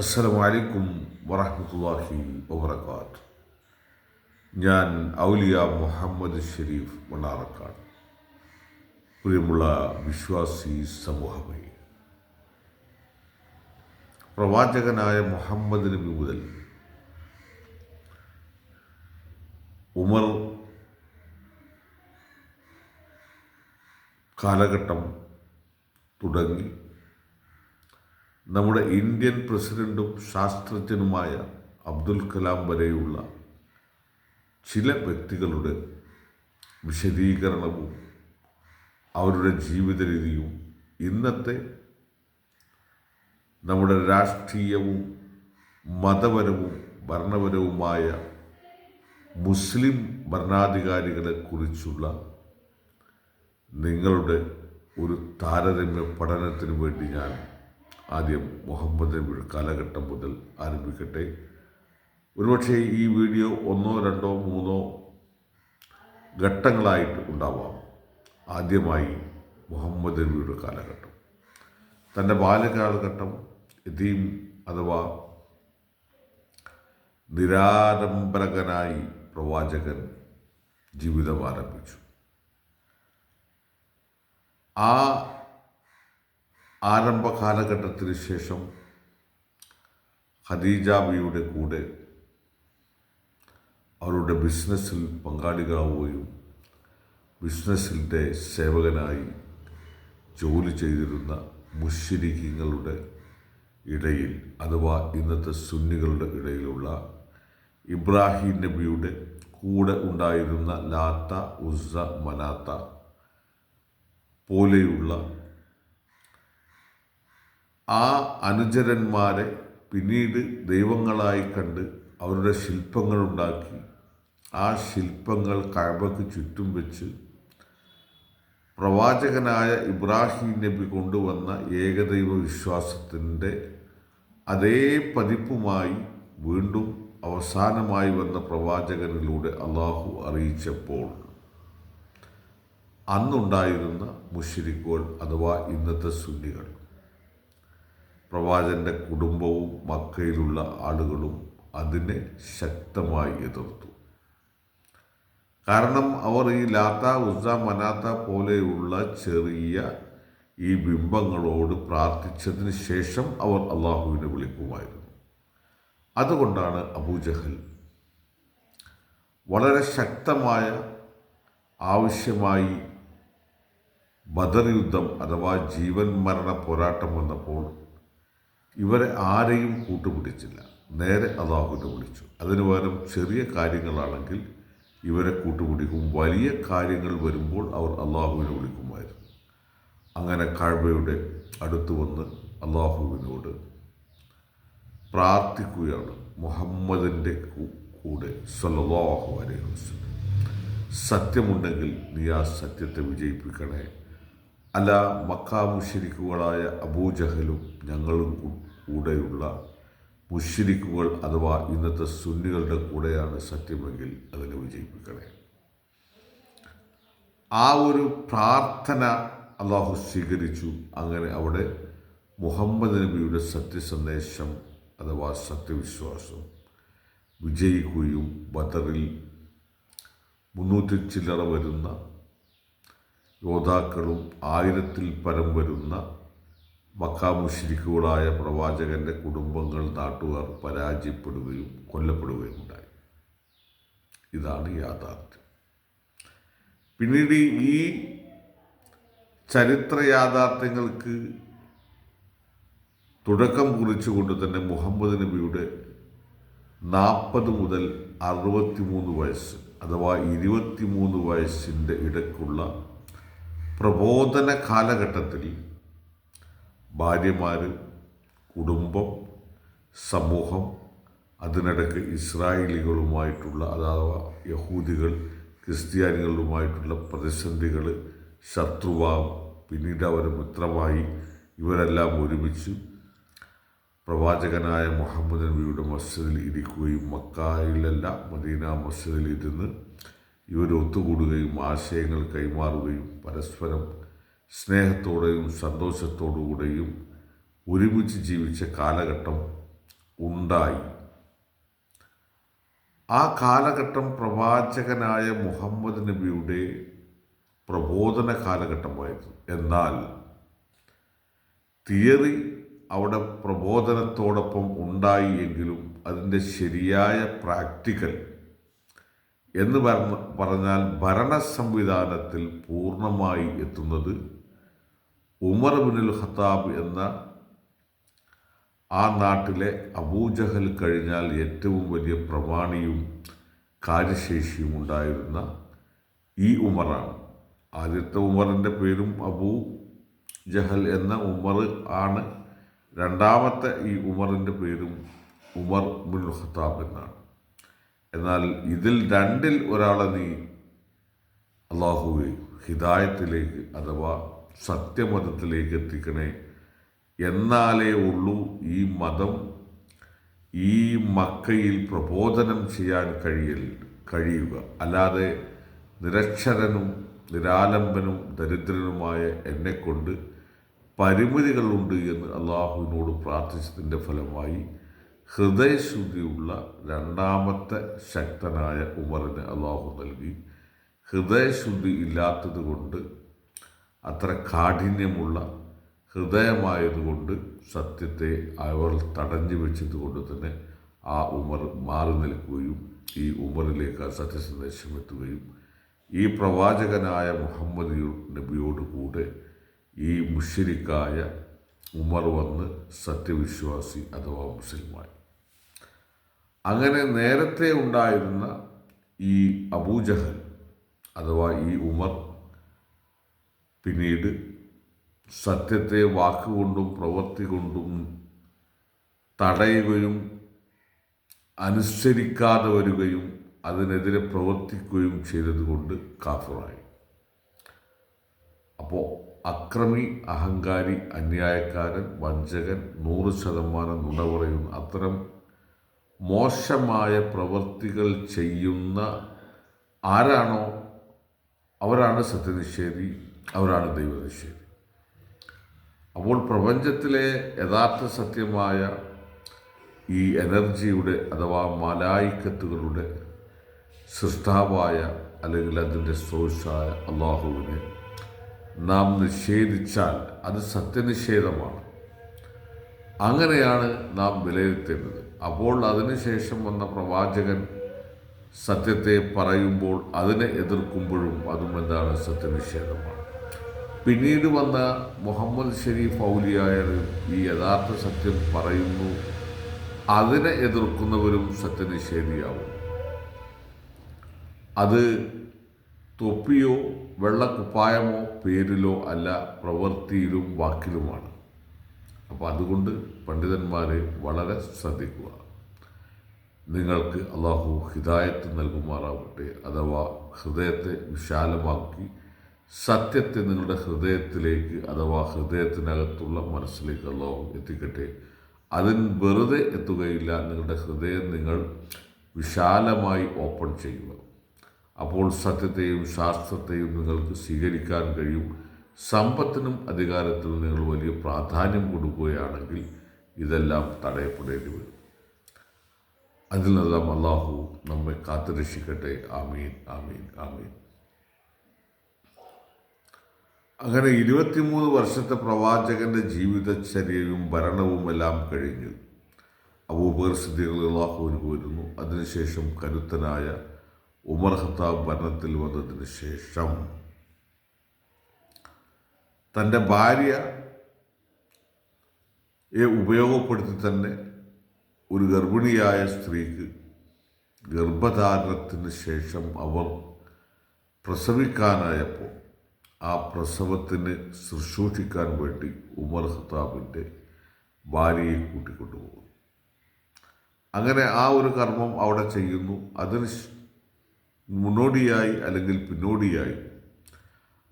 അസ്സലാമു അലൈക്കും വറഹ്മത്തുള്ളാഹി വബറകാത്ത്. ഞാൻ ഔലിയ മുഹമ്മദ് ഷെരീഫ് മണ്ണാറക്കാട്. പ്രിയമുള്ള വിശ്വാസി സമൂഹമേ പ്രവാചകനായ മുഹമ്മദ് നബി മുതൽ ഉമർ കാലഘട്ടം തുടങ്ങി നമ്മുടെ ഇന്ത്യൻ പ്രസിഡന്റും ശാസ്ത്രജ്ഞനുമായ അബ്ദുൽ കലാം വരെയുള്ള ചില വ്യക്തികളുടെ വിശദീകരണവും അവരുടെ ജീവിത രീതിയും ഇന്നത്തെ നമ്മുടെ രാഷ്ട്രീയവും മതപരവും ഭരണപരവുമായ മുസ്ലിം ഭരണാധികാരികളെക്കുറിച്ചുള്ള നിങ്ങളുടെ ഒരു താരതമ്യ പഠനത്തിന് വേണ്ടി ഞാൻ ആദ്യം മുഹമ്മദ് നബിയുടെ കാലഘട്ടം മുതൽ ആരംഭിക്കട്ടെ. ഒരുപക്ഷെ ഈ വീഡിയോ ഒന്നോ രണ്ടോ മൂന്നോ ഘട്ടങ്ങളായിട്ട് ഉണ്ടാവാം. ആദ്യമായി മുഹമ്മദ് നബിയുടെ കാലഘട്ടം. തന്റെ ബാല്യകാലഘട്ടം എതീം അഥവാ നിരാഡംബരകനായി പ്രവാചകൻ ജീവിതം ആരംഭിച്ചു. ആ ആരംഭ കാലഘട്ടത്തിന് ശേഷം ഖദീജ ബിയുടെ കൂടെ അവരുടെ ബിസിനസ്സിൽ പങ്കാളികളാവുകയും ബിസിനസ്സിന്റെ സേവകനായി ജോലി ചെയ്തിരുന്ന മുഷിരിഖിങ്ങളുടെ ഇടയിൽ അഥവാ ഇന്നത്തെ സുന്നികളുടെ ഇടയിലുള്ള ഇബ്രാഹിം നബിയുടെ കൂടെ ഉണ്ടായിരുന്ന ലാത്ത ഉസ്സ മനാത്ത പോലെയുള്ള ആ അനുചരന്മാരെ പിന്നീട് ദൈവങ്ങളായി കണ്ട് അവരുടെ ശില്പങ്ങളുണ്ടാക്കി ആ ശില്പങ്ങൾ കഴബക്ക് ചുറ്റും വെച്ച് പ്രവാചകനായ ഇബ്രാഹിം നബി കൊണ്ടുവന്ന ഏകദൈവ വിശ്വാസത്തിന്റെ അതേ പതിപ്പുമായി വീണ്ടും അവസാനമായി വന്ന പ്രവാചകനിലൂടെ അള്ളാഹു അറിയിച്ചപ്പോൾ അന്നുണ്ടായിരുന്ന മുഷിരിക്കോൾ അഥവാ ഇന്നത്തെ സുന്നികൾ. പ്രവാചകന്റെ കുടുംബവും മക്കയിലുള്ള ആളുകളും അതിനെ ശക്തമായി എതിർത്തു. കാരണം അവർ ഈ ലാത്ത ഉസ മനാത്ത പോലെയുള്ള ചെറിയ ഈ ബിംബങ്ങളോട് പ്രാർത്ഥിച്ചതിന് ശേഷം അവർ അള്ളാഹുവിനെ വിളിക്കുമായിരുന്നു. അതുകൊണ്ടാണ് അബൂജഹൽ വളരെ ശക്തമായ ആവശ്യമായി ബദർ യുദ്ധം അഥവാ ജീവൻ മരണ പോരാട്ടം വന്നപ്പോൾ ഇവരെ ആരെയും കൂട്ടുപിടിച്ചില്ല. നേരെ അള്ളാഹുവിനെ വിളിച്ചു. അതിനു പകരം ചെറിയ കാര്യങ്ങളാണെങ്കിൽ ഇവരെ കൂട്ടുപിടിക്കും. വലിയ കാര്യങ്ങൾ വരുമ്പോൾ അവർ അള്ളാഹുവിനെ വിളിക്കുമായിരുന്നു. അങ്ങനെ കാഴ്ബയുടെ അടുത്ത് വന്ന് അള്ളാഹുവിനോട് പ്രാർത്ഥിക്കുകയാണ്. മുഹമ്മദിന്റെ കൂടെ സല്ലാഹു അലൈഹി വസ്ലം സത്യമുണ്ടെങ്കിൽ നീ ആ സത്യത്തെ വിജയിപ്പിക്കണേ. അല്ല മക്ക മുഷിരിക്കുകളായ അബൂജഹലും ഞങ്ങളും കൂടെയുള്ള മുഷിരിക്കുകൾ അഥവാ ഇന്നത്തെ സുന്നികളുടെ കൂടെയാണ് സത്യമെങ്കിൽ അതിനെ വിജയിപ്പിക്കണേ. ആ ഒരു പ്രാർത്ഥന അള്ളാഹു സ്വീകരിച്ചു. അങ്ങനെ അവിടെ മുഹമ്മദ് നബിയുടെ സത്യസന്ദേശം അഥവാ സത്യവിശ്വാസം വിജയിക്കുകയും ബദറിൽ മുന്നൂറ്റി ചില്ലറ വരുന്ന യോദ്ധാക്കളും ആയിരത്തിൽ പരം വരുന്ന മക്കാമുഷിരിക്കുകളായ പ്രവാചകന്റെ കുടുംബങ്ങൾ നാട്ടുകാർ പരാജയപ്പെടുകയും കൊല്ലപ്പെടുകയും ഉണ്ടായി. ഇതാണ് യാഥാർത്ഥ്യം. പിന്നീട് ഈ ചരിത്ര യാഥാർത്ഥ്യങ്ങൾക്ക് തുടക്കം കുറിച്ചുകൊണ്ട് തന്നെ മുഹമ്മദ് നബിയുടെ നാൽപ്പത് മുതൽ അറുപത്തിമൂന്ന് വയസ്സ് അഥവാ ഇരുപത്തിമൂന്ന് വയസ്സിന്റെ ഇടയ്ക്കുള്ള പ്രബോധന കാലഘട്ടത്തിൽ ഭാര്യമാർ കുടുംബം സമൂഹം അതിനിടയ്ക്ക് ഇസ്രായേലികളുമായിട്ടുള്ള അഥവാ യഹൂദികൾ ക്രിസ്ത്യാനികളുമായിട്ടുള്ള പ്രതിസന്ധികൾ ശത്രുവാം പിന്നീട് അവർ മിത്രമായി ഇവരെല്ലാം ഒരുമിച്ച് പ്രവാചകനായ മുഹമ്മദ് നബിയുടെ മസ്ജിദിൽ ഇരിക്കുകയും മക്കായിലല്ല മദീന മസ്ജിദിൽ ഇരുന്ന് ഇവർ ഒത്തുകൂടുകയും ആശയങ്ങൾ കൈമാറുകയും പരസ്പരം സ്നേഹത്തോടെയും സന്തോഷത്തോടുകൂടെയും ഒരുമിച്ച് ജീവിച്ച കാലഘട്ടം ഉണ്ടായി. ആ കാലഘട്ടം പ്രവാചകനായ മുഹമ്മദ് നബിയുടെ പ്രബോധന കാലഘട്ടമായിരുന്നു. എന്നാൽ തിയറി അവിടെ പ്രബോധനത്തോടൊപ്പം ഉണ്ടായി എങ്കിലും അതിന്റെ ശരിയായ പ്രാക്ടിക്കൽ എന്ന് പറഞ്ഞ പറഞ്ഞാൽ ഭരണ സംവിധാനത്തിൽ പൂർണമായി എത്തുന്നത് ഉമർ ബിനുൽ ഖത്താബ് എന്ന ആ നാട്ടിലെ അബൂജഹൽ കഴിഞ്ഞാൽ ഏറ്റവും വലിയ പ്രമാണിയും കാര്യശേഷിയും ഉണ്ടായിരുന്ന ഈ ഉമറാണ്. ആദ്യത്തെ ഉമറിന്റെ പേരും അബൂ ജഹൽ എന്ന ഉമർ ആണ്. രണ്ടാമത്തെ ഈ ഉമറിന്റെ പേരും ഉമർ ബിൻ ഖത്താബ് എന്നാണ്. എന്നാൽ ഇതിൽ രണ്ടിൽ ഒരാളെ നീ അള്ളാഹുവെ ഹിദായത്തിലേക്ക് അഥവാ സത്യമതത്തിലേക്ക് എത്തിക്കണേ. എന്നാലേ ഉള്ളൂ ഈ മതം ഈ മക്കയിൽ പ്രബോധനം ചെയ്യാൻ കഴിയൽ കഴിയുക. അല്ലാതെ നിരക്ഷരനും നിരാലംബനും ദരിദ്രനുമായ എന്നെക്കൊണ്ട് പരിമിതികളുണ്ട് എന്ന് അള്ളാഹുവിനോട് പ്രാർത്ഥിച്ചതിന്റെ ഫലമായി ഹൃദയശുദ്ധിയുള്ള രണ്ടാമത്തെ ശക്തനായ ഉമറിന് അള്ളാഹു നൽകി. ഹൃദയശുദ്ധി ഇല്ലാത്തത് കൊണ്ട് അത്ര കാഠിന്യമുള്ള ഹൃദയമായതുകൊണ്ട് സത്യത്തെ അവർ തടഞ്ഞു വെച്ചതുകൊണ്ട് തന്നെ ആ ഉമർ മാറി നിൽക്കുകയും ഈ ഉമറിലേക്ക് ആ സത്യസന്ദേശം എത്തുകയും ഈ പ്രവാചകനായ മുഹമ്മദ് നബിയോട് കൂടെ ഈ മുഷരിക്കായ ഉമർ വന്ന് സത്യവിശ്വാസി അഥവാ മുസ്ലിമായി അങ്ങനെ നേരത്തെ ഉണ്ടായിരുന്ന ഈ അബൂജഹൽ അഥവാ ഈ ഉമർ പിന്നീട് സത്യത്തെ വാക്കുകൊണ്ടും പ്രവൃത്തി കൊണ്ടും തടയുകയും അനുസരിക്കാതെ വരികയും അതിനെതിരെ പ്രവർത്തിക്കുകയും ചെയ്തതുകൊണ്ട് കാഫറായി. അപ്പോൾ അക്രമി അഹങ്കാരി അന്യായക്കാരൻ വഞ്ചകൻ നൂറ് ശതമാനം നുണ പറയുന്ന അത്തരം മോശമായ പ്രവർത്തികൾ ചെയ്യുന്ന ആരാണോ അവരാണ് സത്യനിഷേധി അവരാണ് ദൈവനിഷേധി. അപ്പോൾ പ്രപഞ്ചത്തിലെ യഥാർത്ഥ സത്യമായ ഈ എനർജിയുടെ അഥവാ മലായിക്കത്തുകളുടെ സൃഷ്ടാവായ അല്ലെങ്കിൽ അതിന്റെ സോഴ്സായ അള്ളാഹുവിനെ നാം നിഷേധിച്ചാൽ അത് സത്യനിഷേധമാണ്. അങ്ങനെയാണ് നാം വിലയിരുത്തേണ്ടത്. അപ്പോൾ അതിനുശേഷം വന്ന പ്രവാചകൻ സത്യത്തെ പറയുമ്പോൾ അതിനെ എതിർക്കുമ്പോഴും അതും എന്താണ് സത്യനിഷേധമാണ്. പിന്നീട് വന്ന മുഹമ്മദ് ഷരീഫ് ഔലിയായാലും ഈ യഥാർത്ഥ സത്യം പറയുന്നു അതിനെ എതിർക്കുന്നവരും സത്യനിഷേധിയാവും. അത് തൊപ്പിയോ വെള്ളക്കുപ്പായമോ പേരിലോ അല്ല പ്രവൃത്തിയിലും വാക്കിലുമാണ്. അപ്പോൾ അതുകൊണ്ട് പണ്ഡിതന്മാരെ വളരെ ശ്രദ്ധിക്കുക. നിങ്ങൾക്ക് അള്ളാഹു ഹിദായത്ത് നൽകുമാറാവട്ടെ അഥവാ ഹൃദയത്തെ വിശാലമാക്കി സത്യത്തെ നിങ്ങളുടെ ഹൃദയത്തിലേക്ക് അഥവാ ഹൃദയത്തിനകത്തുള്ള മനസ്സിലേക്ക് അള്ളാഹു എത്തിക്കട്ടെ. അതിന് വെറുതെ എത്തുകയില്ല നിങ്ങളുടെ ഹൃദയം നിങ്ങൾ വിശാലമായി ഓപ്പൺ ചെയ്യുക. അപ്പോൾ സത്യത്തെയും ശാസ്ത്രത്തെയും നിങ്ങൾക്ക് സ്വീകരിക്കാൻ കഴിയും. സമ്പത്തിനും അധികാരത്തിനും നിങ്ങൾ വലിയ പ്രാധാന്യം കൊടുക്കുകയാണെങ്കിൽ ഇതെല്ലാം തടയപ്പെടേണ്ടി വരും. അതിൽ നിന്നെല്ലാം അള്ളാഹു നമ്മെ കാത്തുരക്ഷിക്കട്ടെ. ആമീൻ ആമീൻ ആമീൻ. അങ്ങനെ ഇരുപത്തിമൂന്ന് വർഷത്തെ പ്രവാചകന്റെ ജീവിതചര്യയും ഭരണവും എല്ലാം കഴിഞ്ഞു. അബൂബർ സിദ്ദീഖ് അള്ളാഹുവിന് വരുന്നു. അതിനുശേഷം കരുത്തനായ ഉമർ ഖത്താബ് ഭരണത്തിൽ വന്നതിന് ശേഷം തന്റെ ഭാര്യയെ ഉപയോഗപ്പെടുത്തി തന്നെ ഒരു ഗർഭിണിയായ സ്ത്രീക്ക് ഗർഭധാരണത്തിന് ശേഷം അവർ പ്രസവിക്കാനായപ്പോൾ ആ പ്രസവത്തിന് ശുശ്രൂഷിക്കാൻ വേണ്ടി ഉമർ ഖത്താബിന്റെ ഭാര്യയെ കൂട്ടിക്കൊണ്ടുപോകുന്നു. അങ്ങനെ ആ ഒരു കർമ്മം അവിടെ ചെയ്യുന്നു. അതിന് മുന്നോടിയായി അല്ലെങ്കിൽ പിന്നോടിയായി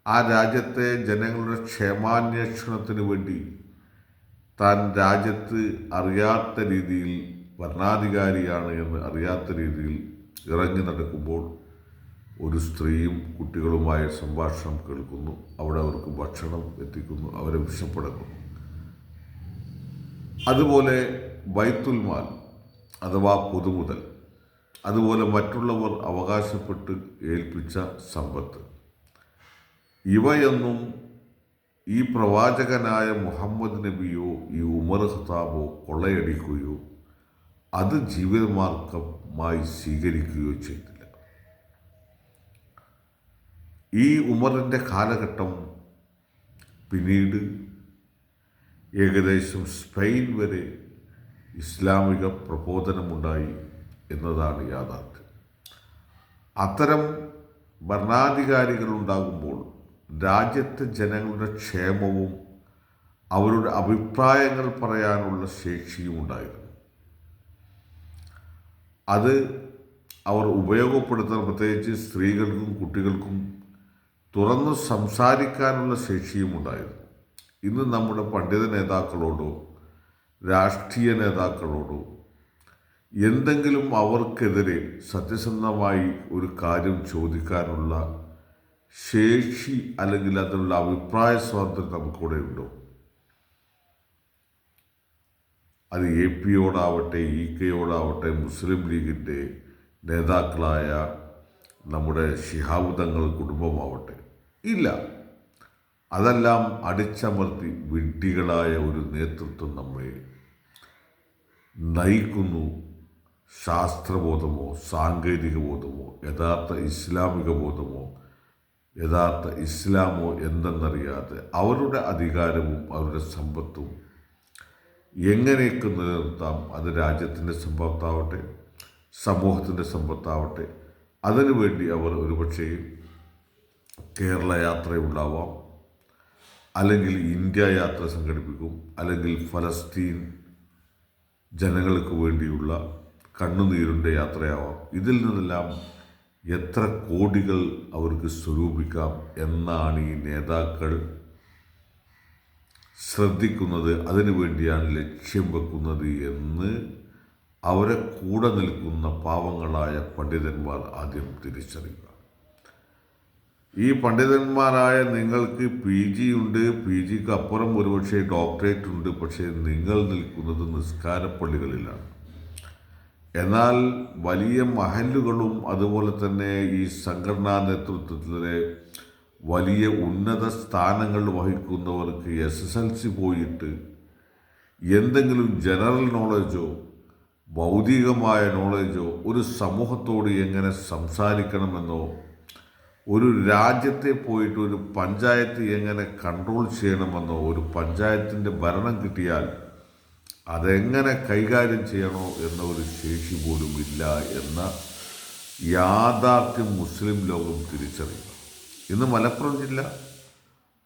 ആ രാജ്യത്തെ ജനങ്ങളുടെ ക്ഷേമാന്വേഷണത്തിന് വേണ്ടി താൻ രാജ്യത്ത് അറിയാത്ത രീതിയിൽ ഭരണാധികാരിയാണ് എന്ന് അറിയാത്ത രീതിയിൽ ഇറങ്ങി നടക്കുമ്പോൾ ഒരു സ്ത്രീയും കുട്ടികളുമായ സംഭാഷണം കേൾക്കുന്നു. അവിടെ അവർക്ക് ഭക്ഷണം എത്തിക്കുന്നു അവരെ വിഷപ്പെടുക്കുന്നു അതുപോലെ ബൈത്തുൽമാൽ അഥവാ പൊതുമുതൽ അതുപോലെ മറ്റുള്ളവർ അവകാശപ്പെട്ട് ഏൽപ്പിച്ച സമ്പത്ത്. ഇവയൊന്നും ഈ പ്രവാചകനായ മുഹമ്മദ് നബിയോ ഈ ഉമർ ഖത്താബോ കൊള്ളയടിക്കുകയോ അത് ജീവിതമാർഗമായി സ്വീകരിക്കുകയോ ചെയ്തില്ല. ഈ ഉമറിന്റെ കാലഘട്ടം പിന്നീട് ഏകദേശം സ്പെയിൻ വരെ ഇസ്ലാമിക പ്രബോധനമുണ്ടായി എന്നതാണ് യാഥാർത്ഥ്യം. അത്തരം ഭരണാധികാരികളുണ്ടാകുമ്പോൾ രാജ്യത്തെ ജനങ്ങളുടെ ക്ഷേമവും അവരുടെ അഭിപ്രായങ്ങൾ പറയാനുള്ള ശേഷിയും ഉണ്ടായിരുന്നു. അത് അവർ ഉപയോഗപ്പെടുത്താൻ പ്രത്യേകിച്ച് സ്ത്രീകൾക്കും കുട്ടികൾക്കും തുറന്ന് സംസാരിക്കാനുള്ള ശേഷിയും ഉണ്ടായിരുന്നു. ഇന്ന് നമ്മുടെ പണ്ഡിത നേതാക്കളോടോ രാഷ്ട്രീയ നേതാക്കളോടോ എന്തെങ്കിലും അവർക്കെതിരെ സത്യസന്ധമായി ഒരു കാര്യം ചോദിക്കാനുള്ള ശേഷി അല്ലെങ്കിൽ അതിനുള്ള അഭിപ്രായ സ്വാതന്ത്ര്യം നമുക്കിവിടെ ഉണ്ടോ അത് എ പിയോടാവട്ടെ ഇ കെയോടാവട്ടെ മുസ്ലിം ലീഗിന്റെ നേതാക്കളായ നമ്മുടെ ശിഹാബുദങ്ങൾ കുടുംബമാവട്ടെ. ഇല്ല. അതെല്ലാം അടിച്ചമർത്തി വിഡ്ഢികളായ ഒരു നേതൃത്വം നമ്മെ നയിക്കുന്നു. ശാസ്ത്രബോധമോ സാങ്കേതിക ബോധമോ യഥാർത്ഥ ഇസ്ലാമിക ബോധമോ യഥാർത്ഥ ഇസ്ലാമോ എന്തെന്നറിയാതെ അവരുടെ അധികാരവും അവരുടെ സമ്പത്തും എങ്ങനെയൊക്കെ നിലനിർത്താം? അത് രാജ്യത്തിന്റെ സമ്പത്താവട്ടെ സമൂഹത്തിന്റെ സമ്പത്താവട്ടെ അതിനുവേണ്ടി അവർ ഒരുപക്ഷേ കേരള യാത്രയുണ്ടാവാം അല്ലെങ്കിൽ ഇന്ത്യ യാത്ര സംഘടിപ്പിക്കും അല്ലെങ്കിൽ ഫലസ്തീൻ ജനങ്ങൾക്ക് വേണ്ടിയുള്ള കണ്ണുനീരിന്റെ യാത്രയാവാം. ഇതിൽ നിന്നെല്ലാം എത്ര കോടികൾ അവർക്ക് സ്വരൂപിക്കാം എന്നാണ് ഈ നേതാക്കൾ ശ്രദ്ധിക്കുന്നത് അതിനു വേണ്ടിയാണ് ലക്ഷ്യം വെക്കുന്നത് എന്ന് അവരെ കൂടെ നിൽക്കുന്ന പാവങ്ങളായ പണ്ഡിതന്മാർ ആദ്യം തിരിച്ചറിയുക. ഈ പണ്ഡിതന്മാരായ നിങ്ങൾക്ക് പി ജി ഉണ്ട് പി ജിക്ക് അപ്പുറം ഒരുപക്ഷെ ഡോക്ടറേറ്റ് ഉണ്ട് പക്ഷേ നിങ്ങൾ നിൽക്കുന്നത് നിസ്കാരപ്പള്ളികളിലാണ്. എന്നാൽ വലിയ മഹലുകളും അതുപോലെ തന്നെ ഈ സംഘടനാ നേതൃത്വത്തിലെ വലിയ ഉന്നത സ്ഥാനങ്ങൾ വഹിക്കുന്നവർക്ക് എസ് എസ് എൽ സി പോയിട്ട് എന്തെങ്കിലും ജനറൽ നോളജോ ഭൗതികമായ നോളജോ ഒരു സമൂഹത്തോട് എങ്ങനെ സംസാരിക്കണമെന്നോ ഒരു രാജ്യത്തെ പോയിട്ട് ഒരു പഞ്ചായത്ത് എങ്ങനെ കൺട്രോൾ ചെയ്യണമെന്നോ ഒരു പഞ്ചായത്തിന്റെ ഭരണം കിട്ടിയാൽ അതെങ്ങനെ കൈകാര്യം ചെയ്യണോ എന്ന ഒരു ശേഷി പോലും ഇല്ല എന്ന യാഥാർത്ഥ്യം മുസ്ലിം ലോകം തിരിച്ചറിയുന്നു. ഇന്ന് മലപ്പുറം ജില്ല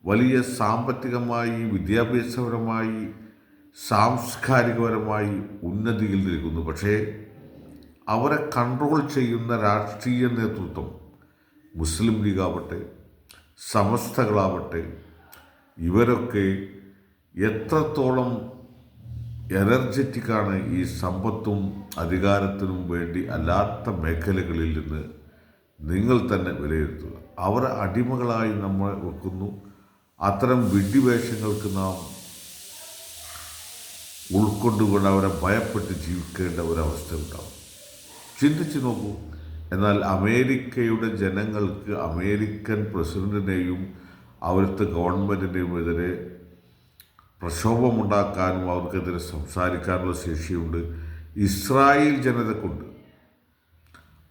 വലിയ സാമ്പത്തികമായി വിദ്യാഭ്യാസപരമായി സാംസ്കാരികപരമായി ഉന്നതിയിൽ നിൽക്കുന്നു. പക്ഷേ അവരെ കൺട്രോൾ ചെയ്യുന്ന രാഷ്ട്രീയ നേതൃത്വം മുസ്ലിം ലീഗാവട്ടെ സമസ്തകളാവട്ടെ ഇവരൊക്കെ എത്രത്തോളം എനർജറ്റിക്കാണ് ഈ സമ്പത്തും അധികാരത്തിനും വേണ്ടി അല്ലാത്ത മേഖലകളിൽ നിന്ന് നിങ്ങൾ തന്നെ വിലയിരുത്തുക. അവരെ അടിമകളായി നമ്മൾ വെക്കുന്നു. അത്തരം വിഡ്ഢിവേഷങ്ങൾക്ക് നാം ഉൾക്കൊണ്ടുകൊണ്ട് അവരെ ഭയപ്പെട്ട് ജീവിക്കേണ്ട ഒരവസ്ഥ ഉണ്ടാവും. ചിന്തിച്ചു നോക്കൂ. എന്നാൽ അമേരിക്കയുടെ ജനങ്ങൾക്ക് അമേരിക്കൻ പ്രസിഡന്റിനെയും അവിടുത്തെ ഗവൺമെന്റിനെയും എതിരെ പ്രക്ഷോഭമുണ്ടാക്കാനും അവർക്കെതിരെ സംസാരിക്കാനുള്ള ശേഷിയുണ്ട് ഇസ്രായേൽ ജനതക്കുണ്ട്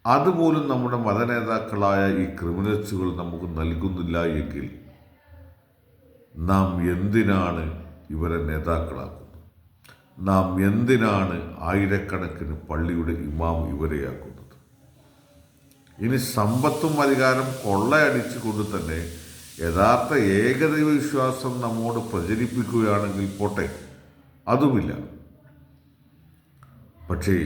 അതുപോലും നമ്മുടെ മതനേതാക്കളായ ഈ ക്രിമിനൽസുകൾ നമുക്ക് നൽകുന്നില്ല എങ്കിൽ നാം എന്തിനാണ് ഇവരെ നേതാക്കളാക്കുന്നത്? നാം എന്തിനാണ് ആയിരക്കണക്കിന് പള്ളിയുടെ ഇമാം ഇവരെയാക്കുന്നത് ഇനി സമ്പത്തും അധികാരം കൊള്ളയടിച്ചുകൊണ്ട് തന്നെ യഥാർത്ഥ ഏകദൈവ വിശ്വാസം നമ്മോട് പ്രചരിപ്പിക്കുകയാണെങ്കിൽ പോട്ടെ അതുമില്ല. പക്ഷേ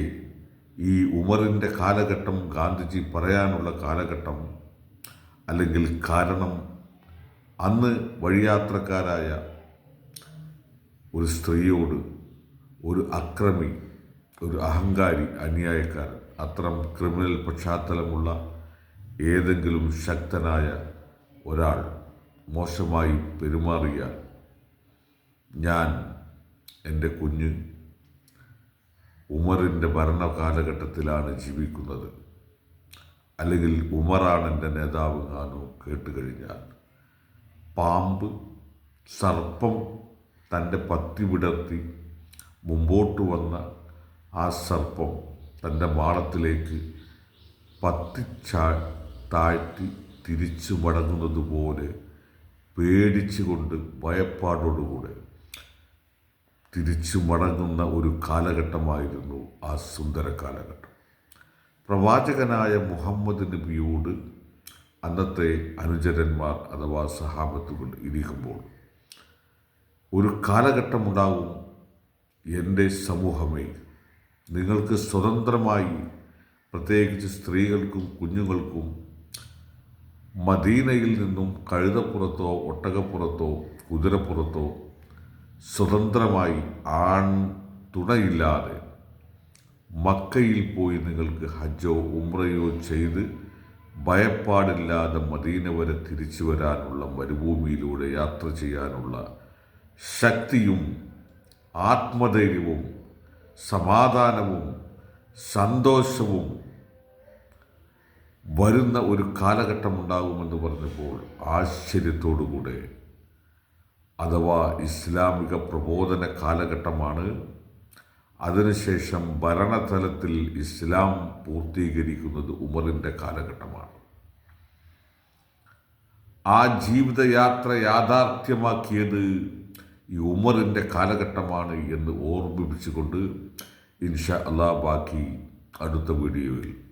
ഈ ഉമറിന്റെ കാലഘട്ടം ഗാന്ധിജി പറയാനുള്ള കാലഘട്ടം അല്ലെങ്കിൽ കാരണം അന്ന് വഴിയാത്രക്കാരായ ഒരു സ്ത്രീയോട് ഒരു അക്രമി ഒരു അഹങ്കാരി അന്യായക്കാരൻ അത്തരം ക്രിമിനൽ പശ്ചാത്തലമുള്ള ഏതെങ്കിലും ശക്തനായ ഒരാൾ മോശമായി പെരുമാറിയ ഞാൻ എന്റെ കുഞ്ഞ് ഉമറിന്റെ ഭരണകാലഘട്ടത്തിലാണ് ജീവിക്കുന്നത്. അല്ലെങ്കിൽ ഉമറാണ് എന്റെ നേതാവ് ഞാനോ കേട്ട് കഴിഞ്ഞാൽ പാമ്പ് സർപ്പം തന്റെ പത്തി വിടർത്തി മുമ്പോട്ട് വന്ന ആ സർപ്പം തന്റെ മാളത്തിലേക്ക് പത്തിച്ചാ താഴ്ത്തി തിരിച്ചു മടങ്ങുന്നത് പോലെ പേടിച്ചുകൊണ്ട് ഭയപ്പാടോടുകൂടെ തിരിച്ചു മടങ്ങുന്ന ഒരു കാലഘട്ടമായിരുന്നു ആ സുന്ദര കാലഘട്ടം. പ്രവാചകനായ മുഹമ്മദ് നബിയോട് അന്നത്തെ അനുചരന്മാർ അഥവാ സഹാബത്തുകൾ ഇരിക്കുമ്പോൾ ഒരു കാലഘട്ടമുണ്ടാകും എന്റെ സമൂഹമേ നിങ്ങൾക്ക് സ്വതന്ത്രമായി പ്രത്യേകിച്ച് സ്ത്രീകൾക്കും കുഞ്ഞുങ്ങൾക്കും മദീനയിൽ നിന്നും കഴുതപ്പുറത്തോ ഒട്ടകപ്പുറത്തോ കുതിരപ്പുറത്തോ സ്വതന്ത്രമായി ആൺ തുണയില്ലാതെ മക്കയിൽ പോയി നിങ്ങൾക്ക് ഹജ്ജോ ഉംറയോ ചെയ്ത് ഭയപ്പാടില്ലാതെ മദീന വരെ തിരിച്ചു വരാനുള്ള മരുഭൂമിയിലൂടെ യാത്ര ചെയ്യാനുള്ള ശക്തിയും ആത്മധൈര്യവും സമാധാനവും സന്തോഷവും വരുന്ന ഒരു കാലഘട്ടമുണ്ടാകുമെന്ന് പറഞ്ഞപ്പോൾ ആശ്ചര്യത്തോടുകൂടെ. അഥവാ ഇസ്ലാമിക പ്രബോധന കാലഘട്ടമാണ്. അതിനുശേഷം ഭരണതലത്തിൽ ഇസ്ലാം പൂർത്തീകരിക്കുന്നത് ഉമറിന്റെ കാലഘട്ടമാണ്. ആ ജീവിതയാത്ര യാഥാർത്ഥ്യമാക്കിയത് ഈ ഉമറിന്റെ കാലഘട്ടമാണ് എന്ന് ഓർമ്മിപ്പിച്ചുകൊണ്ട് ഇൻഷാ അള്ളാ ബാക്കി അടുത്ത വീഡിയോയിൽ